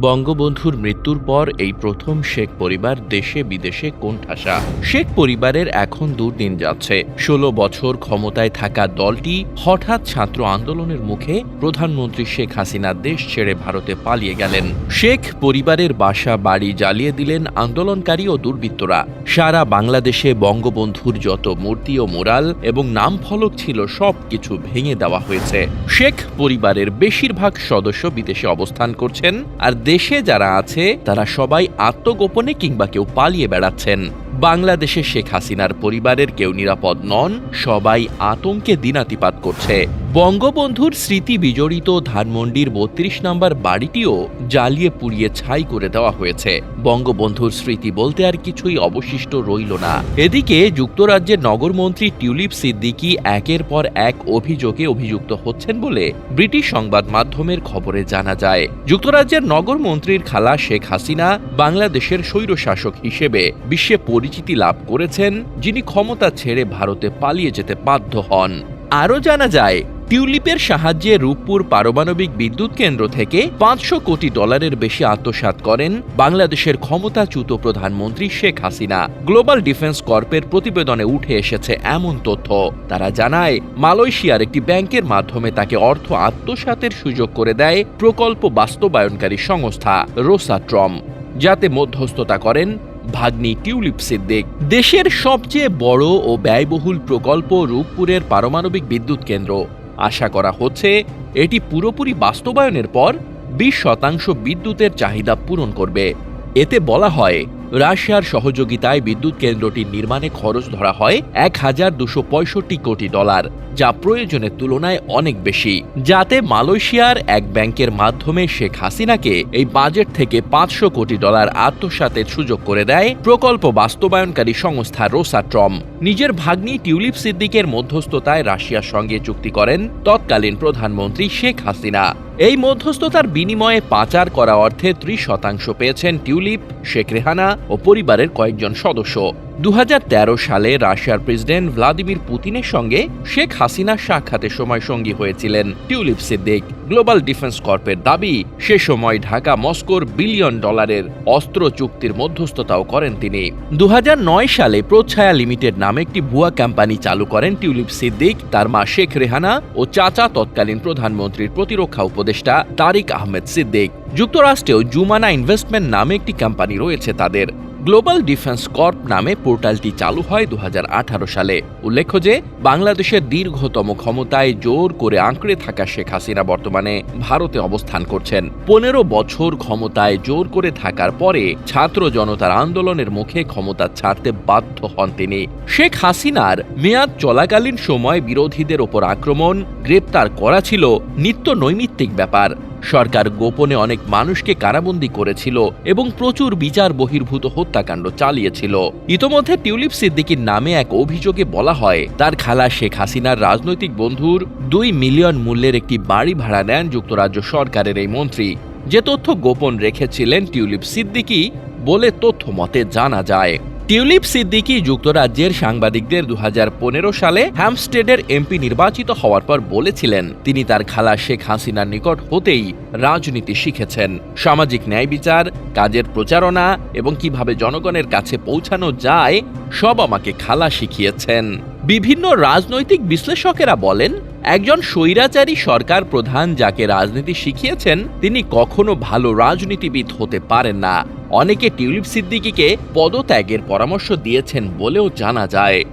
বঙ্গবন্ধুর মৃত্যুর পর এই প্রথম শেখ পরিবার দেশে বিদেশে কোণঠাসা। শেখ পরিবারের এখন দুর্দিন যাচ্ছে। ষোলো বছর ক্ষমতায় থাকা দলটি হঠাৎ ছাত্র আন্দোলনের মুখে প্রধানমন্ত্রী শেখ হাসিনা দেশ ছেড়ে ভারতে পালিয়ে গেলেন। শেখ পরিবারের বাসা বাড়ি জ্বালিয়ে দিলেন আন্দোলনকারী ও দুর্বৃত্তরা। সারা বাংলাদেশে বঙ্গবন্ধুর যত মূর্তি ও মোরাল এবং নাম ফলক ছিল সব কিছু ভেঙে দেওয়া হয়েছে। শেখ পরিবারের বেশিরভাগ সদস্য বিদেশে অবস্থান করছেন আর দেশে যারা আছে তারা সবাই আত্মগোপনে কিংবা কেউ পালিয়ে বেড়াচ্ছেন। বাংলাদেশে শেখ হাসিনার পরিবারের কেউ নিরাপদ নন, সবাই আতঙ্কে দিনাতিপাত করছে। বঙ্গবন্ধুর স্মৃতি বিজড়িত ধানমন্ডির বত্রিশ নম্বর বাড়িটিও জ্বালিয়ে পুড়িয়ে ছাই করে দেওয়া হয়েছে। বঙ্গবন্ধুর স্মৃতি বলতে আর কিছুই অবশিষ্ট রইল না। এদিকে যুক্তরাজ্যের নগরমন্ত্রী টিউলিপ সিদ্দিকি একের পর এক অভিযোগে অভিযুক্ত হচ্ছেন বলে ব্রিটিশ সংবাদ মাধ্যমের খবরে জানা যায়। যুক্তরাজ্যের নগরমন্ত্রীর খালা শেখ হাসিনা বাংলাদেশের স্বৈরশাসক হিসেবে বিশ্বে পরিচিতি লাভ করেছেন যিনি ক্ষমতা ছেড়ে ভারতে পালিয়ে যেতে বাধ্য হন। আরও জানা যায়, টিউলিপের সাহায্যে রূপপুর পারমাণবিক বিদ্যুৎ কেন্দ্র থেকে পাঁচশো কোটি ডলারের বেশি আত্মসাৎ করেন বাংলাদেশের ক্ষমতাচ্যুত প্রধানমন্ত্রী শেখ হাসিনা। গ্লোবাল ডিফেন্স কর্পের প্রতিবেদনে উঠে এসেছে এমন তথ্য। তারা জানায়, মালয়েশিয়ার একটি ব্যাংকের মাধ্যমে তাকে অর্থ আত্মসাতের সুযোগ করে দেয় প্রকল্প বাস্তবায়নকারী সংস্থা রোসাট্রম। যাতে মধ্যস্থতা করেন ভাগ্নি টিউলিপ সিদ্দিক দেশের সবচেয়ে বড় ও ব্যয়বহুল প্রকল্প রূপপুরের পারমাণবিক বিদ্যুৎ কেন্দ্র। আশা করা হচ্ছে, এটি পুরোপুরি বাস্তবায়নের পর বিশ শতাংশ বিদ্যুতের চাহিদা পূরণ করবে। এতে বলা হয় রাশিয়ার সহযোগিতায় বিদ্যুৎ কেন্দ্রটির নির্মাণে খরচ ধরা হয় এক হাজার দুশো পঁয়ষট্টি কোটি ডলার, যা প্রয়োজনের তুলনায় অনেক বেশি। যাতে মালয়েশিয়ার এক ব্যাংকের মাধ্যমে শেখ হাসিনাকে এই বাজেট থেকে পাঁচশো কোটি ডলার আত্মসাতের সুযোগ করে দেয় প্রকল্প বাস্তবায়নকারী সংস্থা রোসাট্রম নিজের ভাগ্নি টিউলিপ সিদ্দিকের মধ্যস্থতায় রাশিয়ার সঙ্গে চুক্তি করেন তৎকালীন প্রধানমন্ত্রী শেখ হাসিনা। এই মধ্যস্থতার বিনিময়ে পাচার করা অর্থে ত্রিশ শতাংশ পেয়েছেন টিউলিপ, শেখ রেহানা ও পরিবারের কয়েকজন সদস্য। দু হাজার তেরো সালে রাশিয়ার প্রেসিডেন্ট ভ্লাদিমির পুতিনের সঙ্গে শেখ হাসিনা সাক্ষাতের সময় সঙ্গী হয়েছিলেন টিউলিপ সিদ্দিক। গ্লোবাল ডিফেন্স কর্পের দাবি, সে সময় ঢাকা মস্কোর বিলিয়ন ডলারের অস্ত্র চুক্তির মধ্যস্থতাও করেন তিনি। দুহাজার নয় সালে প্রচ্ছায়া লিমিটেড নামে একটি ভুয়া কোম্পানি চালু করেন টিউলিপ সিদ্দিক। তার মা শেখ রেহানা ও চাচা তৎকালীন প্রধানমন্ত্রীর প্রতিরক্ষা উপদেষ্টা তারিক আহমেদ সিদ্দিক। যুক্তরাষ্ট্রেও জুমানা ইনভেস্টমেন্ট নামে একটি কোম্পানি রয়েছে তাদের। গ্লোবাল ডিফেন্স কর্প নামে পোর্টালটি চালু হয় দু হাজার আঠারো সালে। উল্লেখ্য যে, বাংলাদেশের দীর্ঘতম ক্ষমতায় জোর করে আঁকড়ে থাকা শেখ হাসিনা বর্তমানে ভারতে অবস্থান করছেন। পনেরো বছর ক্ষমতায় জোর করে থাকার পরে ছাত্র জনতার আন্দোলনের মুখে ক্ষমতা ছাড়তে বাধ্য হন তিনি। শেখ হাসিনার মেয়াদ চলাকালীন সময় বিরোধীদের ওপর আক্রমণ, গ্রেপ্তার করা ছিল নিত্য নৈমিত্তিক ব্যাপার। সরকার গোপনে অনেক মানুষকে কারাবন্দী করেছিল এবং প্রচুর বিচার বহির্ভূত হত্যাকাণ্ড চালিয়েছিল। ইতোমধ্যে টিউলিপ সিদ্দিকির নামে এক অভিযোগে বলা হয়, তার খালা শেখ হাসিনার রাজনৈতিক বন্ধুর দুই মিলিয়ন মূল্যের একটি বাড়ি ভাড়া নেন যুক্তরাজ্য সরকারের এই মন্ত্রী। যে তথ্য গোপন রেখেছিলেন টিউলিপ সিদ্দিকি বলে তথ্য মতে জানা যায়। টিউলিপ সিদ্দিকি যুক্তরাজ্যের সাংবাদিকদের দু হাজার পনেরো সালে হ্যামস্টেডের এমপি নির্বাচিত হওয়ার পর বলেছিলেন, তিনি তার খালা শেখ হাসিনার নিকট হতেই রাজনীতি শিখেছেন। সামাজিক ন্যায় বিচার, কাজের প্রচারণা এবং কীভাবে জনগণের কাছে পৌঁছানো যায়, সব আমাকে খালা শিখিয়েছেন। বিভিন্ন রাজনৈতিক বিশ্লেষকেরা বলেন একজন স্বৈরাচারী সরকার প্রধান যাকে রাজনীতি শিখিয়েছেন, তিনি কখনো ভালো রাজনীতিবিদ হতে পারেন না। অনেকে টিউলিপ সিদ্দিকিকে পদত্যাগের পরামর্শ দিয়েছেন বলেও জানা যায়।